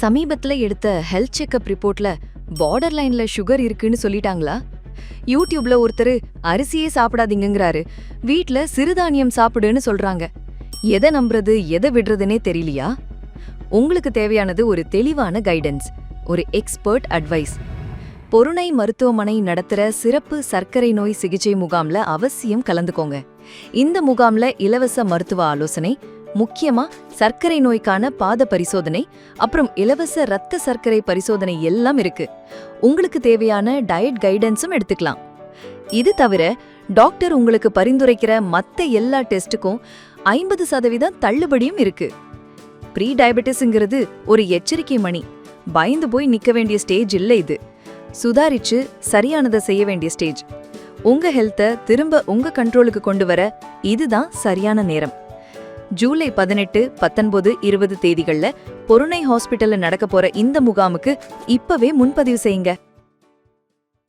சமீபத்துல எடுத்த health checkup ரிப்போர்ட்ல பார்டர் லைன்ல சுகர் இருக்குன்னு சொல்லிட்டாங்களா? யூடியூப்ல ஒருத்தர் அரிசியே சாப்பிடாதீங்கிறாரு வீட்ல சிறுதானியம் சாப்பிடுன்னு சொல்றாங்க. எதை நம்புறது எதை விடுறதுனே தெரியலையா? உங்களுக்கு தேவையானது ஒரு தெளிவான கைடன்ஸ் ஒரு எக்ஸ்பர்ட் அட்வைஸ் பொருணை மருத்துவமனை நடத்துற சிறப்பு சர்க்கரை நோய் சிகிச்சை முகாம்ல அவசியம் கலந்துக்கோங்க. இந்த முகாம்ல இலவச மருத்துவ ஆலோசனை முக்கியமா சர்க்கரை நோய்க்கான பாத பரிசோதனை அப்புறம் இலவச ரத்த சர்க்கரை பரிசோதனை எல்லாம் இருக்கு. உங்களுக்கு தேவையான டயட் கைடன்ஸும் எடுத்துக்கலாம். இது தவிர டாக்டர் உங்களுக்கு பரிந்துரைக்கிற மற்ற எல்லா டெஸ்ட்டுக்கும் ஐம்பது சதவீதம் தள்ளுபடியும் இருக்கு. ப்ரீ டயபெட்டிஸ்ங்கிறது ஒரு எச்சரிக்கை மணி. பயந்து போய் நிக்க வேண்டிய ஸ்டேஜ் இல்லை இது. சுதாரிச்சு சரியானதை செய்ய வேண்டிய ஸ்டேஜ் உங்க ஹெல்த்தை திரும்ப உங்க கண்ட்ரோலுக்கு கொண்டு வர இதுதான் சரியான நேரம். ஜூலை பதினெட்டு பத்தொன்பது இருபது தேதிகள்ல பொருணை ஹாஸ்பிட்டலில் நடக்க போற இந்த முகாமுக்கு இப்பவே முன்பதிவு செய்யுங்க.